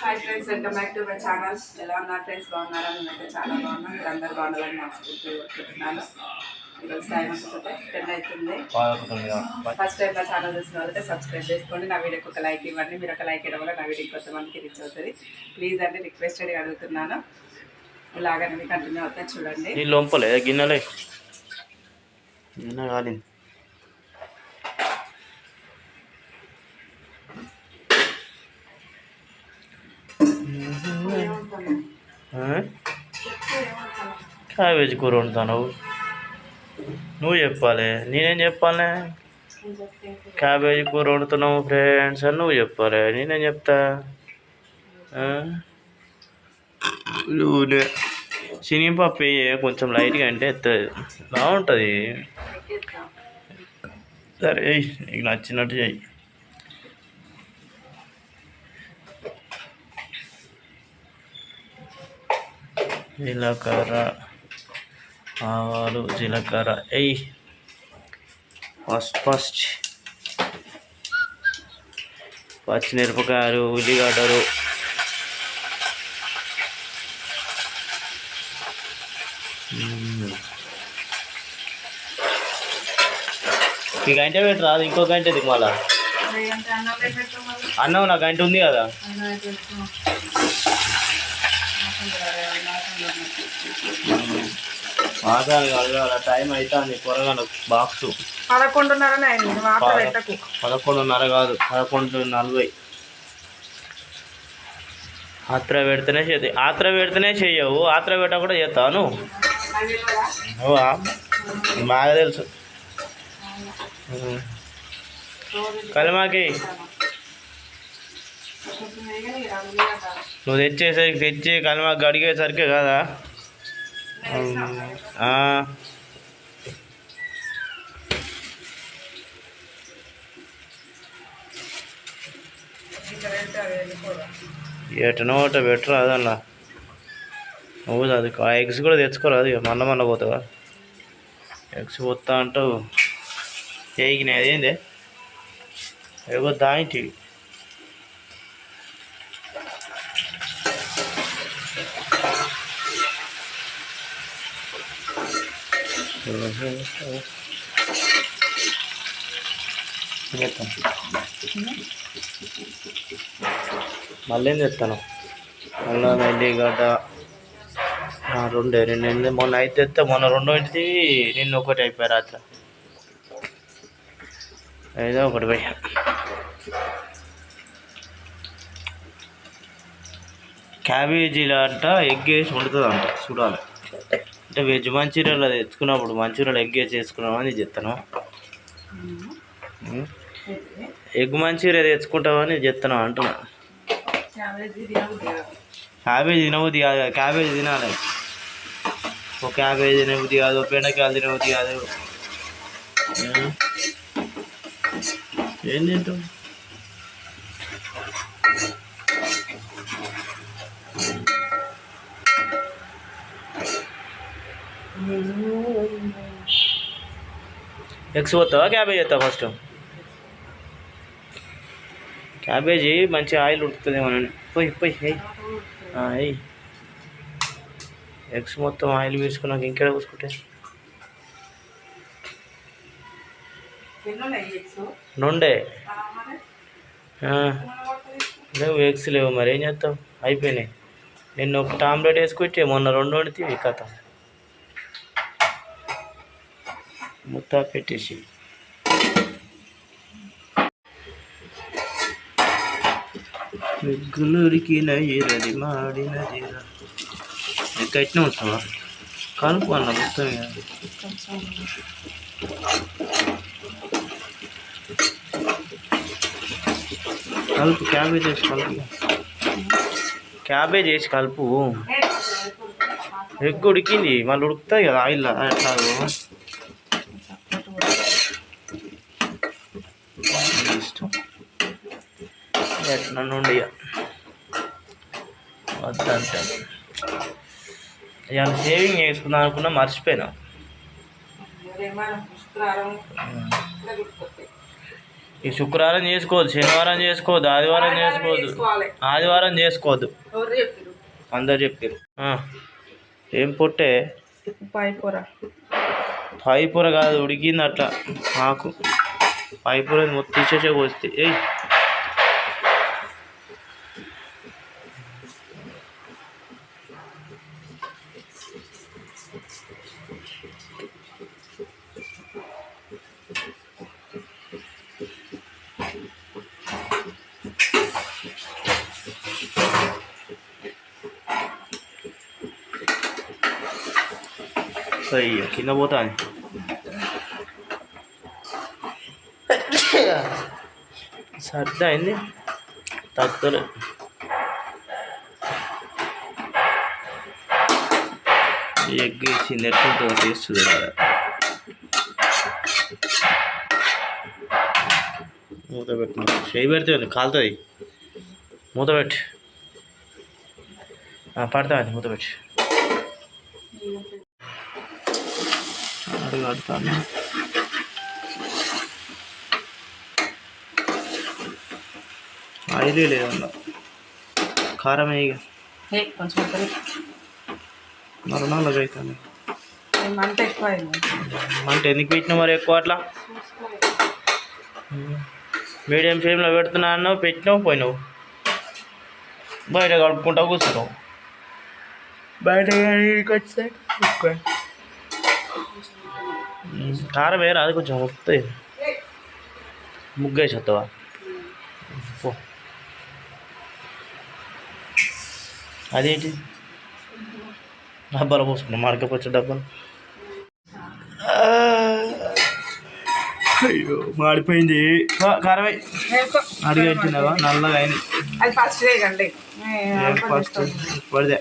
Hi friends welcome back to my channel ఎలా ఉన్నారు friends బాగున్నారా? నేనైతే చాలా బాగున్నాను మీరు అందరు బాగుండాలని మనస్ఫూర్తిగా కోరుకుంటున్నాను. ఈరోజు టైం వచ్చేసరికి టెన్ అవుతుంది. ఫస్ట్ టైం నా ఛానల్ చూసిన వాళ్ళైతే సబ్స్క్రైబ్ చేసుకోండి. నా వీడియోకి ఒక లైక్ ఇవ్వండి. మీరు ఒక లైక్ ఇవ్వడం వల్ల నా వీడియో కొంతమందికి రీచ్ అవుతుంది. ప్లీజ్ అండి రిక్వెస్ట్ అని అడుగుతున్నాను. ఇలాగనే కంటిన్యూ అవుతాయి. చూడండి. లోపలే గిన్నెలే. గిన్నె కాలింది. క్యాబేజీ కూర వండుతావు నువ్వు చెప్పాలి. నేనేం చెప్పాలి? క్యాబేజీ కూర వండుతున్నావు ఫ్రెండ్స్ అని నువ్వు చెప్పాలి. నేనేం చెప్తా? నూనె శనగపప్పు వేయ కొంచెం లైట్గా అంటే ఎత్తది. బాగుంటుంది. సరే నీకు నచ్చినట్టు చెయ్యి. జీలకర్ర ఆవాలు జీలకర్ర. ఎయ్ ఫస్ట్ ఫస్ట్ పచ్చిమిరపకాయలు ఉల్లిగడ్డలు. ఈ గంట పెట్టి రాదు ఇంకో గంట ఇది మళ్ళా? అన్నం నా గంట ఉంది కదా. టైం అవుతుంది త్వరగా బాక్సు. పదకొండున్నర పదకొండున్నర కాదు పదకొండు నలభై. ఆత్ర పెడితేనే చేతి ఆత్ర పెడితేనే చెయ్యవు ఆత్ర పెట్ట కూడా చేస్తాను బాగా తెలుసు. కలిమాకి. నువ్వు తెచ్చేసరికి తెచ్చి కలిమాకి అడిగేసరికే కదా? ఎటనో ఒకట బెటర్ అదన్నా? నువ్వు అది ఆ ఎగ్స్ కూడా తెచ్చుకోరాదు ఇక మన్న పోతావా? ఎగ్స్ పోతా అంటావు. చేయికినాయి అదేంది? ఏవో మళ్ళీ ఏం తెస్తాను మళ్ళీ ఎల్లిగడ్డ ఆ, రెండే రెండు మొన్న అయితే తెస్తే మొన్న రెండు ఇంటిది నిన్న ఒకటి అయిపోయారు రాత్రి. ఏదో ఒకటి పోయి. క్యాబేజీలో అంట ఎగ్ వేసి వండుతుంది అంట చూడాలి. అంటే వెజ్ మంచూరియాలో తెచ్చుకున్నప్పుడు మంచూరియాలో ఎగ్ వేసి చేసుకున్నామని చెప్తాను. ఎగ్ మంచూరియా తెచ్చుకుంటామని చెప్తాను అంటున్నా. క్యాబేజీ తినబుద్ధి కాదు. క్యాబేజ్ తినాలి. ఒక క్యాబేజ్ తినబుద్ధి కాదు ఒక బెండకాయలు తినబుద్ధి కాదు? ఏం తింటాం ఎగ్స్ పోతావా క్యాబేజ్ చేస్తావా ఫస్ట్ క్యాబేజీ మంచి ఆయిల్ ఉడుకుతుందేమో పోయి పోయి ఎయ్ ఎగ్స్ మొత్తం ఆయిల్ వేసుకున్నాక ఇంకెడ పోసుకుంటే నుండే. లేవు ఎగ్స్ లేవు మరి ఏం చేస్తావు అయిపోయినాయి నిన్న ఒకటి ఆమ్లెట్ వేసుకొచ్చి మొన్న రెండు వండితే కథ ముత్త పెట్టేసి. ఎగ్గులు ఎరది మాడిన జీర ఎక్కట్నే ఉంటావా కలుపు అన్న మొత్తం కలుపు క్యాబేజ్ వేసి కలుపు. క్యాబేజ్ వేసి కలుపు. ఎగ్గు ఉడికింది మళ్ళీ ఉడుకుతాయి కదా ఆయిల్ అట్లా ఎట్లా నుండి ఇక. వద్దంటే ఇవాళ సేవింగ్ చేసుకుందాం అనుకున్నా మర్చిపోయినా. ఈ శుక్రవారం చేసుకోవద్దు శనివారం చేసుకోవద్దు ఆదివారం చేసుకోవద్దు. ఆదివారం చేసుకోవద్దు. చెప్పారు అందరు చెప్పారు ఏం పొట్టే? పాయిపూర పాయిపూర కాదు ఉడికింది అట్లా. ఆకు. పాయిపూర మొత్తం తీసేసే కోస్తే ఏయ్. అయ్యో కింద పోతాను సర్ది అయింది తగ్గలే ఎగ్ వేసింది ఎట్లుంటుందో టేస్ట్ చూడాలి మూత పెట్టు చేయి పెడితే కాలుతుంది మూత పెట్టి పడతా మూత పెట్టి అడుగు అడుగుతాను ఆయిలే లేదన్న కారం ఇక. ఏ కొంచెం ఉంటుంది. మరణాలు అవుతాను ఏ మంట ఎక్కువ అంటే ఎందుకు పెట్టినా మరి ఎక్కువ అట్లా? మీడియం ఫ్లేమ్లో పెడుతున్నా అన్నావు పెట్టినావు పోయినావు. బయట కలుపుకుంటా కూర్చున్నావు. బయట కారం వేరా అది కొంచెం వస్తాయి ముగ్గేసి వస్తావా? పో. అదేంటి? డబ్బాలు పోసుకున్నా మార్కపోవచ్చు డబ్బాలు. అయ్యో మాడిపోయింది. వేసుకో. అడిగట్టినావా నల్లగా అయింది. ఫస్ట్ పడితే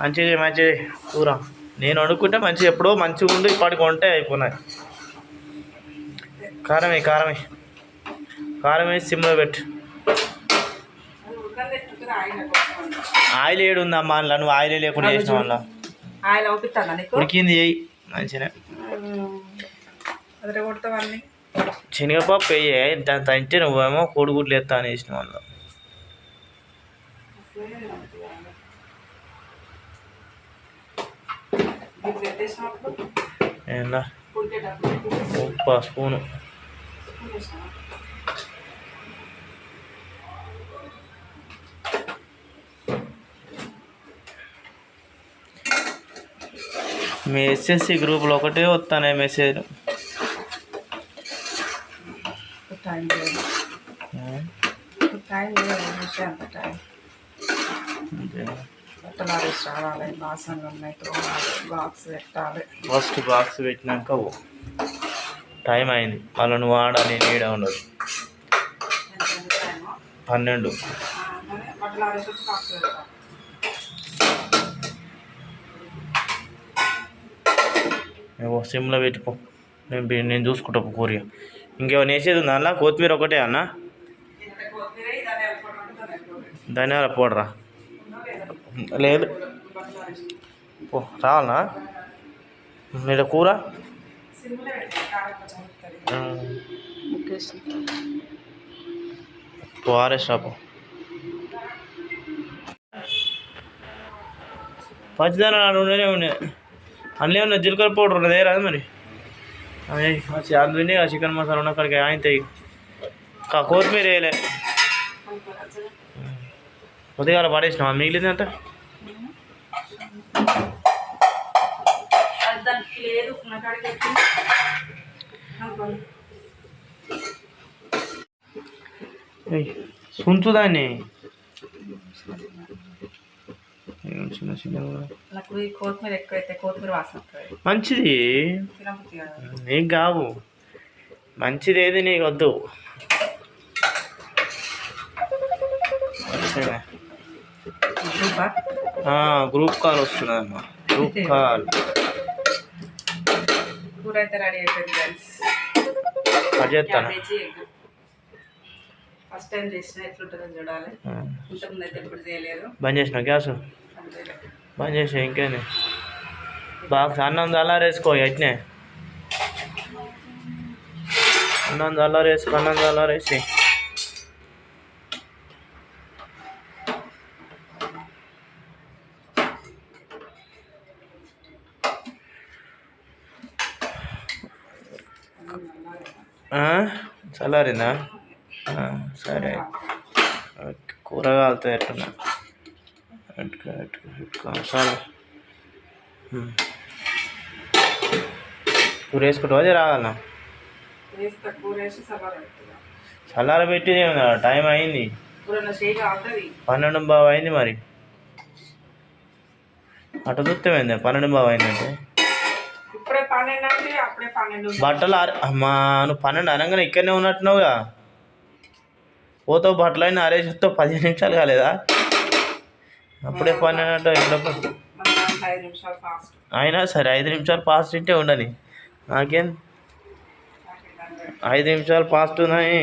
మంచిది మంచిది కూర. నేను వండుకుంటే మంచిగా ఎప్పుడో మంచిగా ఉండి ఇప్పటికి వంటే అయిపోయినాయి కారమే కారమే కారం వేసి సిమ్లో పెట్టు. ఆయిల్ ఏడు ఉందమ్మా అందులో నువ్వు ఆయిల్ లేకుండా చేసిన నీకు? ఉడికింది చేయి మంచిగా శనగపప్పు వేయి దాని తింటే నువ్వేమో కోడిగుడ్లు ఎత్తా అని వేసిన వల్ల ఏందా ఉడికేటప్పుడు ఉప్పు స్పూను? మీ ఎస్ఎస్సి గ్రూప్లో ఒకటే వస్తానే మెసేజ్ టైం రావాలి బాసనలు ఉన్నాయి తోమాలి బాక్స్ పెట్టాలి. ఫస్ట్ బాక్స్ పెట్టినాక. టైం అయింది. మళ్ళీ నువ్వు ఆడ నేను ఈడ ఉండదు పన్నెండు. నువ్వు సిమ్లో పెట్టుకో. నేను నేను చూసుకుంటా కూర ఇంకేమైనా వేసేది ఉందా అలా కొత్తిమీర ఒకటే అన్న. ధనియాల పౌడరా? లేదో? లేదు బట్టలు ఆరేసి. పో రావాలనా మీరు కూర సిమ్లో పెట్టి కారం కొంచెం ఉడుకుతుంది. ఉమ్, ముగ్గేసి. పో ఆర్ఎస్ రాపో పచ్చిదానా ఉండనే ఉన్నాయి అందులో ఉన్న జీలకర్ర పౌడర్ ఉన్నది రాదు మరి అదే అందులోనే ఆ చికెన్ మసాలా ఉన్న అక్కడికి ఆయంతాయి కా కొత్తిమీర వేయలే ఉదయాల పడేసినావా? మిగిలింది అంతా? అది దానికి లేదు నా కాడికి ఎక్కి. అనుకోండి. సుంచు దాన్ని. ఏం చిన్న చిన్న కొత్తిమీర ఎక్కువైతే కొత్తిమీర వాసన మంచిది. నీకు కావు. మంచిది ఏది నీకు వద్దు. సరే. గ్రూపా? కాల్ వస్తుందమ్మా. గ్రూప్ కాల్ కూర అయితే రెడీ అయిపోయింది ఫ్రెండ్స్ కట్ చేస్తాను? క్యాబేజీ ఎగ్ ఫస్ట్ టైం చేసిన ఎట్లుంటుందో చూడాలి. ఆ, ఇంతకుముందు అయితే ఎప్పుడు చేయలేదు. బంద్ చేసిన గ్యాస్? బంద్ చేసా ఇంకేంది? బాక్స్ అన్నం చల్లారేసుకో అట్నే. అన్నం చల్లారేసి అన్నం చల్లారేసి చల్లారిందా? సరే. ఓకే. కూర కాలుతాయి ఎట్లా పెట్టుకో పెట్టుకో సరే ఉమ్. కూర వేసుకుంటావా? అది రావాలన్నా కూర చల్లార పెట్టి టైం అయింది. కూర పన్నెండు బావు అయింది మరి. అటు చూస్తేమైంది పన్నెండు బావు అయిందంటే. పన్నెండు అంటే అప్పుడే పన్నెండు బట్టలు ఆర అమ్మా నువ్వు పన్నెండు అనగానే ఇక్కడనే ఉన్నట్టున్నావుగా. పోతావు బట్టలు అయినా ఆరేసిస్తావు పదిహేను నిమిషాలు కాలేదా? అప్పుడే పన్నెండు అంటే ఫాస్ట్. అయినా సరే ఐదు నిమిషాలు ఫాస్ట్ ఉంటే ఉండని నాకేం? ఐదు నిమిషాలు ఫాస్ట్ ఉన్నాయి.